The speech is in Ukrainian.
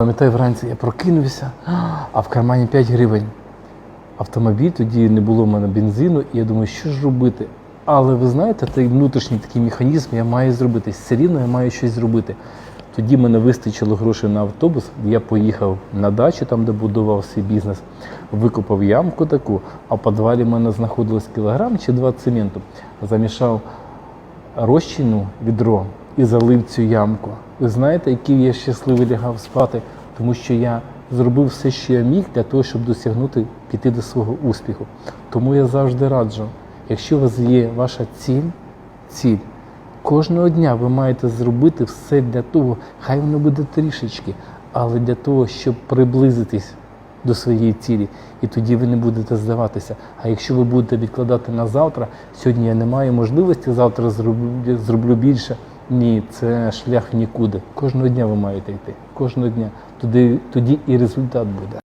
Пам'ятаю, вранці я прокинувся, а в кармані 5 гривень. Автомобіль, тоді не було в мене бензину, і я думаю, що ж робити. Але ви знаєте, цей внутрішній такий механізм я маю зробити. Все рівно я маю щось зробити. Тоді мене вистачило грошей на автобус. Я поїхав на дачу, там, де будував свій бізнес, викопав ямку таку, а в підвалі в мене знаходилось кілограм чи два цементу. Замішав розчину відро і залив цю ямку. Ви знаєте, який я щасливий лягав спати, тому що я зробив все, що я міг для того, щоб досягнути піти до свого успіху. Тому я завжди раджу, якщо у вас є ваша ціль, ціль, кожного дня ви маєте зробити все для того, хай воно буде трішечки, але для того, щоб приблизитись до своєї цілі, і тоді ви не будете здаватися. А якщо ви будете відкладати на завтра, сьогодні я не маю можливості, завтра зроблю більше. Ні, це шлях нікуди. Кожного дня ви маєте йти. Кожного дня. Туди, тоді і результат буде.